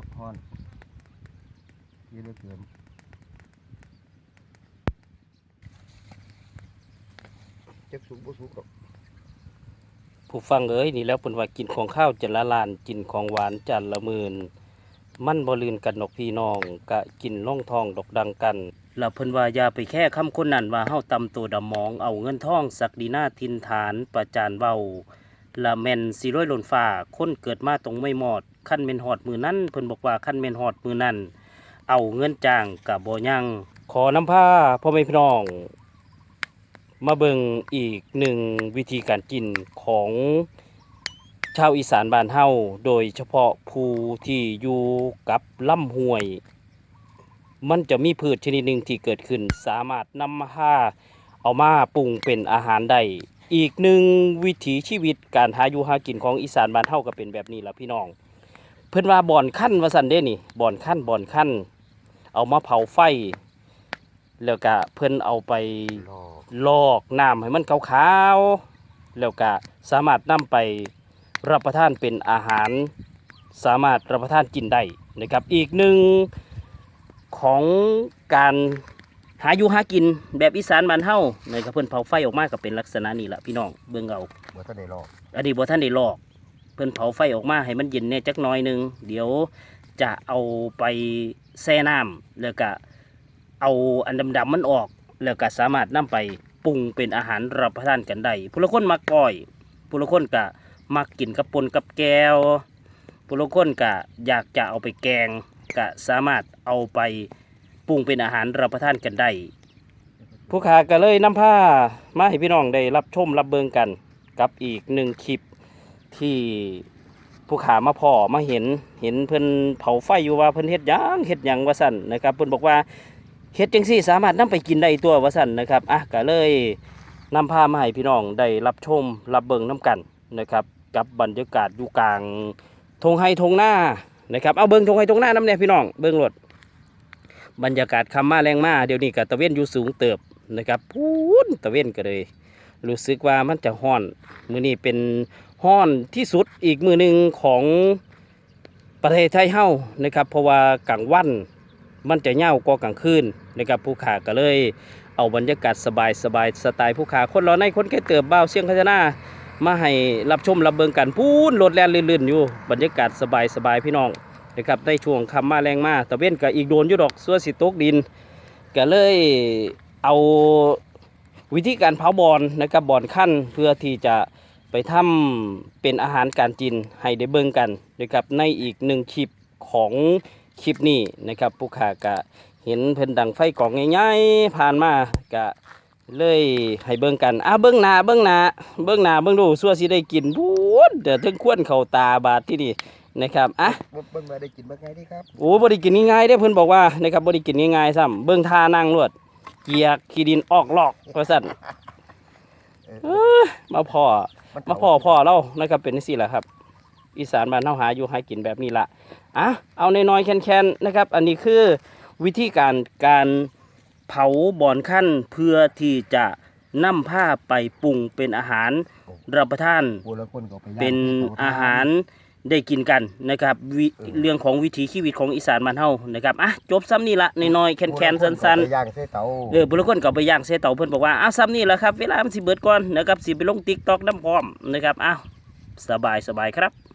อกพอนเยอะเหลือเกินเจ็บสูงบ่สูงหรอกผู้ฟังเอ้ยนี่แล้วเพิ่นว่ากินของข้าวจะละลานกินของหวานจันละหมื่นมันบ่ลืนกันดอกพี่น้องกะกินล่องทองดอกดังกันแล้วเพิ่นว่าอย่าไปแค่คำคนนั้นว่าเฮาตำตัวดำมองเอาเงินทองศักดินาทินฐานประจานเว้า ละแม่นสิร้อยหล่นฟ้าคนเกิดมาตรงไม่หมอดคันแม่นฮอดมือนั้นเพิ่นบอกว่าคันแม่นฮอดมือนั้นเอาเงินจ้างกะบ่ยังขอน้ำผ้าพ่อแม่พี่น้อง มาเบิ่งอีกหนึ่งวิธีการกินของชาวอีสานบ้านเฮาโดยเฉพาะผู้ที่อยู่กับลำห้วย มันจะมีพืชชนิดหนึ่งที่เกิดขึ้น สามารถนำมาหาเอามาปรุงเป็นอาหารได้ อีกหนึ่งวิถีชีวิตการหาอยู่หากินของอีสานบ้านเฮาก็เป็นแบบนี้ละพี่น้อง เพิ่นว่าบ่อนขั้นว่าซั่นเด้นี่บ่อนขั้นบ่อนขั้นเอามาเผาไฟ แล้วก็เพิ่นเอาไปลอกน้ำให้มันขาวๆแล้วก็สามารถนำไปรับประทานเป็นอาหาร สามารถรับประทานกินได้นะครับ อีกหนึ่งของการ หาอยู่หากินแบบอีสานบ้านเฮานะครับเพิ่นเผาไฟออกมาก็เป็นลักษณะนี้แหละพี่น้องเบิ่งเอาบ่ทันได้รออันนี้บ่ท่านได้ลอก เพิ่นเผาไฟออกมาให้มันเย็นแหน่จักหน่อยหนึงเดี๋ยวจะเอาไปแช่น้ำแล้วก็เอาอันดำๆมันออก แล้วก็สามารถนำไปปรุงเป็นอาหารรับประทานกันได้ผู้ละคนมักก้อยผู้ละคนก็มักกินกับปนกับแก้วผู้ละคนก็อยากจะเอาไปแกงก็สามารถเอาไป ปรุงเป็นอาหารรับประทานกันได้ผู้ขาก็เลยนำผ้ามาให้พี่น้องได้รับชมรับเบิงกันกับอีกหนึ่งคลิปที่ผู้ขามาพ่อมาเห็นเห็นเพิ่นเผาไฟอยู่ว่าเพิ่นเฮ็ดหยังเฮ็ดหยังว่าสั่นนะครับเพิ่นบอกว่าเฮ็ดจังซี่สามารถนำไปกินได้ตัวว่าสั่นนะครับอะก็เลยนำพามาให้พี่น้องได้รับชมรับเบิงน้กันนะครับ กับบรรยากาศอยู่กลางทงไฮทงหน้านะครับเอาเบิงทงไฮทงหน้าน้ำเนี่ยพี่น้องเบิงรถ บรรยากาศคำมาแรงมาเดี๋ยวนี้ก็ตะเวนอยู่สูงเติบนะครับพูนตะเวนก็เลย รู้สึกว่ามันจะห้อน มือนี้เป็นห้อนที่สุดอีกมือหนึ่งของประเทศไทยเฮานะครับ เพราะว่ากลางวันมันจะเง่ากว่ากลางคืนนะครับผู้ขาก็เลย เอาบรรยากาศสบายสบายสไตล์ผู้ขาคนเราในคนแก่เติบเบ้าเสียงพัฒนามาให้รับชมรับเบิงกันพูนโลดแล่นลื่นๆอยู่ บรรยากาศสบายสบายพี่น้อง นะครับในช่วงคำมาแรงมาตะเว้นก็อีกโดนยู่ดอกซัวสิตกดินก็เลยเอาวิธีการเผาบอนนะครับบอนขั้นเพื่อที่จะไปทำเป็นอาหารการกินให้ได้เบิ่งกันนะครับในอีกหนึ่งคลิปของคลิปนี้นะครับผู้ขากะเห็นเพิ่นดังไฟกองง่ายๆผ่านมากะเลยให้เบิ่งกันอะเบิ่งหน้าเบิ่งหน้าเบิ่งหน้าเบิ่งดูสัวสิได้กินพูดเดี๋ยวถึงควนเข้าตาบาดที่นี่ นะครับอะบ่เบิ่งมาได้กินบ่ไงดีครับโอ้บริกินง่ายๆได้อเพิ่นบอกว่านะครับบริกินง่ายๆซ้ำเบิ่งท่านั่งรวด เกียกขี้ดินออกหลอกว่าซั่นเออเอ้อมาพ่อมันมาพ่อพ่อเรานะครับเป็นสี่แหละครับ อีสานบ้านเฮาหาอยู่หากินแบบนี้ละอะเอาน้อยๆแค้นๆนะครับ อันนี้คือวิธีการการเผาบ่อนขั้นเพื่อที่จะนำผ้าไปปรุงเป็นอาหารรับประทานผู้ละคนก็ไปย่างเป็นที่เตอาหาร ได้กินกันนะครับวิเออเรื่องของวิถีชีวิตของอีสานบ้านเฮานะครับอะจบซ้ำนี่ละน้อยๆแค้นๆสั้นผู้ละคก็ไปย่างใส่เตาๆเออบุรุษคนก็ไปย่างเสเตาเพิ่นบอกว่าอ้าวซ้ำนี่แหละครับ เวลามันสิเบิดก่อนนะครับสิไปลง TikTok น้ำพร้อมนะครับอ้าวสบายสบายครับ